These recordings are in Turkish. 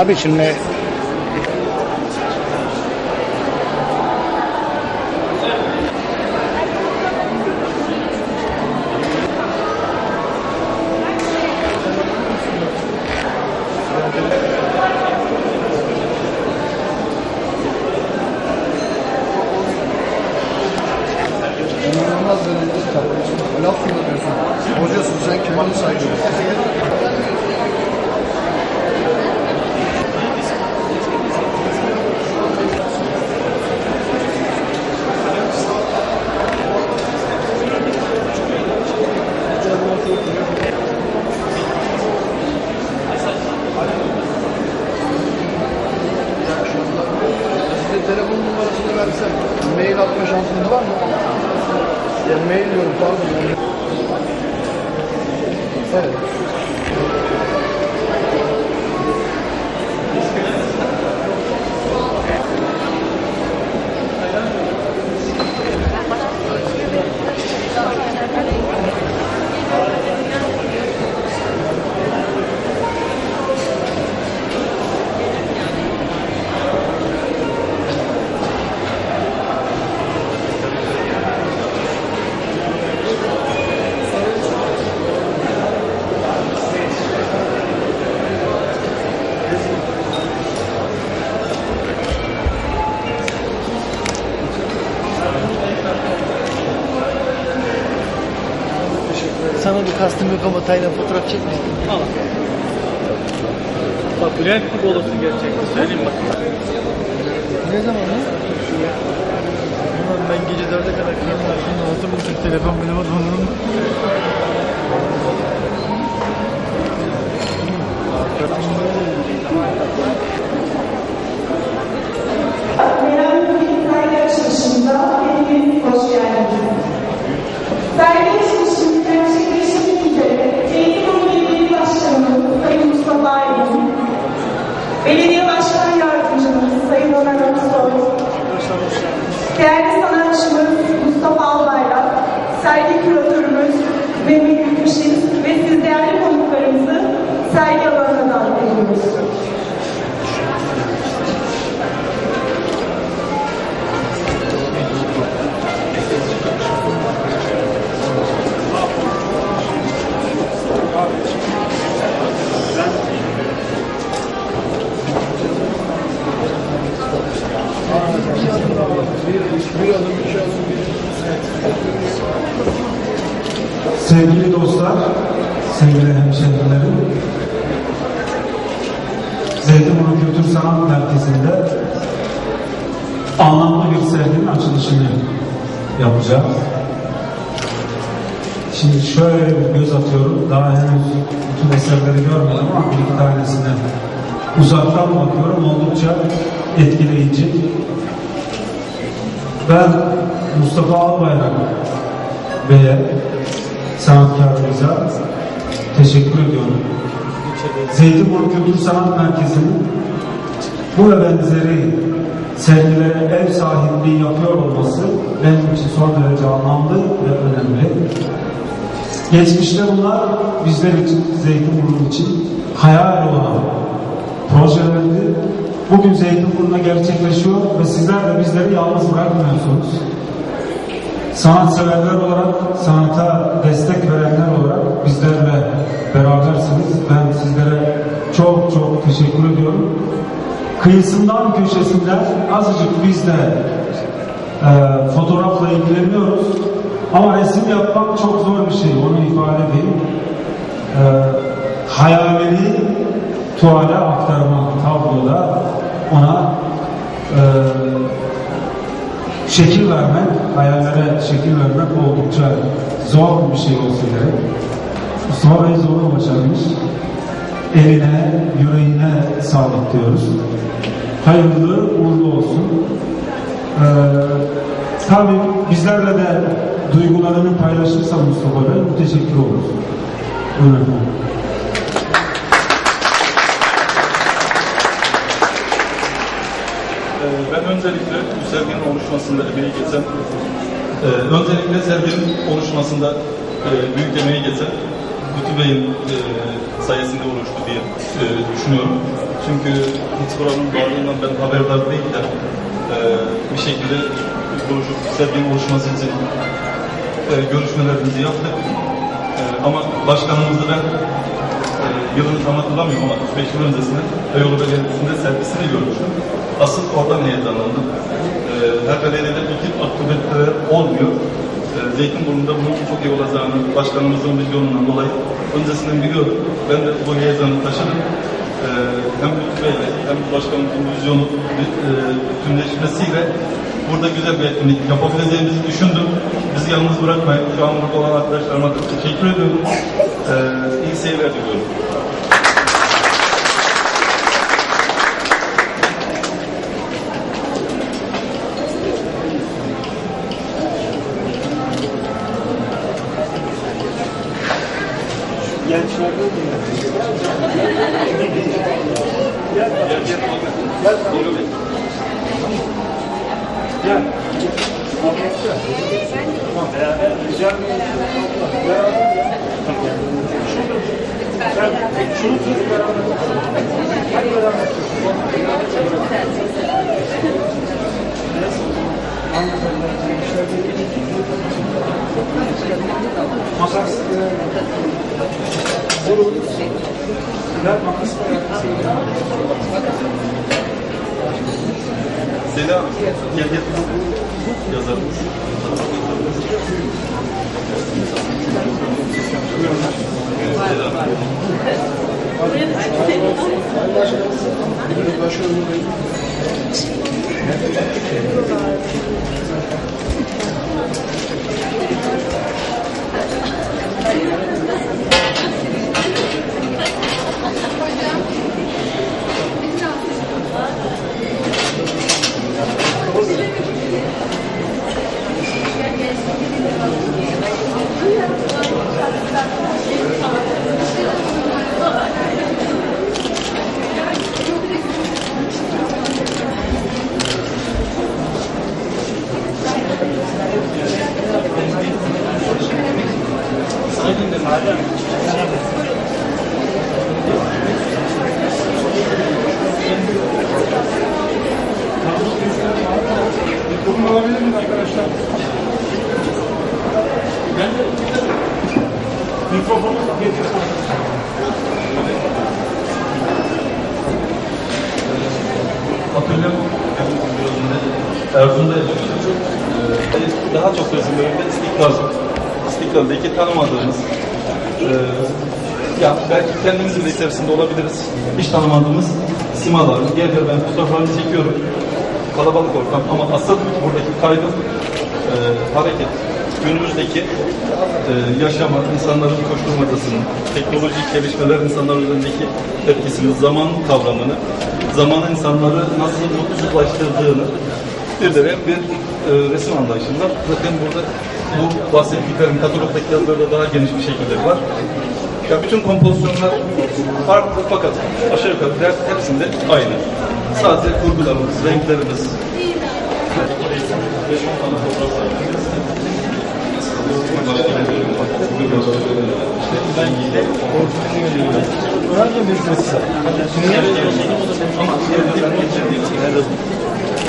tabii şimdi mais notre gentleman, il y a meilleur. Sana bir kastım yok ama Taylan fotoğraf çekmiştim. Al. Bak Bülent gibi olursun gerçekten. Söyleyeyim bak. Ne zaman lan? Ben gece dörde kadar altı buçuk telefon benim adamım. Belediye Başkan Yardımcımız Sayın Ömer Aksoy, değerli sanatçımız Mustafa Albayrak, sergi küratörümüz Mehmet Yüküşin ve siz değerli konuklarımızı Bir Sevgili dostlar, sevgili hemşehrilerim, Zeytinburnu Kültür Sanat Merkezi'nde anlamlı bir serginin açılışını yapacağız. Şimdi şöyle bir göz atıyorum, daha henüz bütün eserleri görmedim ama bir iki tanesine uzaktan bakıyorum, oldukça etkileyici. Ben Mustafa Albayrak Bey'e, sanatkarımıza teşekkür ediyorum. Zeytinburnu Kültür Sanat Merkezi'nin bu ve benzeri sergilere ev sahipliği yapıyor olması benim için son derece anlamlı ve önemli. Geçmişte bunlar bizler için, Zeytinburnu için hayal olan projelerdi. Bugün Zeytinburnu'na gerçekleşiyor ve sizler de bizleri yalnız bırakmıyorsunuz sanatseverler olarak, sanata destek verenler olarak bizlerle berabersiniz. Ben sizlere çok çok teşekkür ediyorum. Kıyısından köşesinden azıcık biz de e, fotoğrafla ilgileniyoruz. Ama resim yapmak çok zor bir şey, onu ifade edeyim. E, hayalini tuvale aktarmak tabloda ona e, şekil vermek, hayallere şekil vermek oldukça zor bir şey olsa gerek. Mustafa Bey zoru başarmış. Eline, yüreğine sağlık diyoruz. Hayırlı, uğurlu olsun. Ee, tabii bizlerle de duygularını paylaşırsa Mustafa Bey müteşekkir oluruz. Buyurun efendim. Ee, Ben öncelikle bu serginin oluşmasında emeği geçen, e, öncelikle serginin oluşmasında e, büyük emeği geçen Lütfü Bey'in e, sayesinde oluştu diye e, düşünüyorum. Çünkü hiç buranın varlığından ben haberdar değil de e, bir şekilde oluşup serginin oluşması için e, görüşmelerimizi yaptık. E, ama başkanımızı ben e, yılını tam hatırlamıyorum ama 35 yıl öncesinde Beyoğlu Belediyesi'nde servisini görmüştüm. Asıl oradan heyecanlandım. E, her belediyede bu tip aktiviteler olmuyor. E, Zeytinburnu'nda bunun çok iyi olacağını başkanımızın vizyonundan dolayı öncesinden biliyordum. Ben de bu heyecanı taşıdım. E, hem Lütfü Bey'le hem başkanımızın vizyonu e, bütünleşmesiyle burada güzel bir etkinlik yapabileceğimizi düşündüm. Bizi yalnız bırakmayın. Şu an burada olan arkadaşlarıma da teşekkür ediyorum. E, iyi seyirler diliyorum. Seda gel gel. C'est là, il y a beaucoup. Yazarım. Başkanım Bey. Mikrofon alabilir miyim arkadaşlar? Mikrofonu getir. Atölyem Erzurum'da. Ee, Daha çok resimlerimde istiklal. İstiklal'deki tanımadığımız e, ya belki kendimizin de içerisinde olabiliriz. Hiç tanımadığımız simalar. Gel gel ben fotoğraflarını çekiyorum. Kalabalık ortam ama asıl buradaki kaygı e, hareket. Günümüzdeki e, yaşama, insanların koşturmacasının, teknolojik gelişmeler insanlar üzerindeki etkisini, zaman kavramını, zamanın insanları nasıl mutsuzlaştırdığını irdeleyen bir e, resim anlayışında. Zaten burada bu bahsettiklerim katalogdaki yazılarda daha geniş bir şekilde var. Ya bütün kompozisyonlar farklı fakat aşağı yukarı hepsinde aynı. Sadece kurgularımız, renklerimiz, fotoğraf var.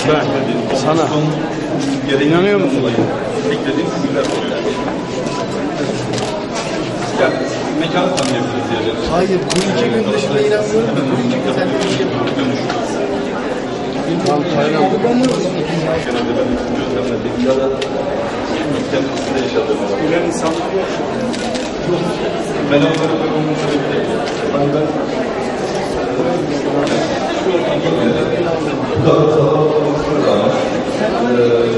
Ben? Ben sana inanıyor musun? Beklediğim figürler oluyor. Yani mekanı tanıyabiliriz. Hayır, bu iki gün dışında inanmıyorum. Bu iki gün sen bir şey Genelde ben gözlemlediğim ya da kendisinde yaşadığım. Gülen insanlar yok. Ben onları ben bu da kalabalık bir alan. Ee,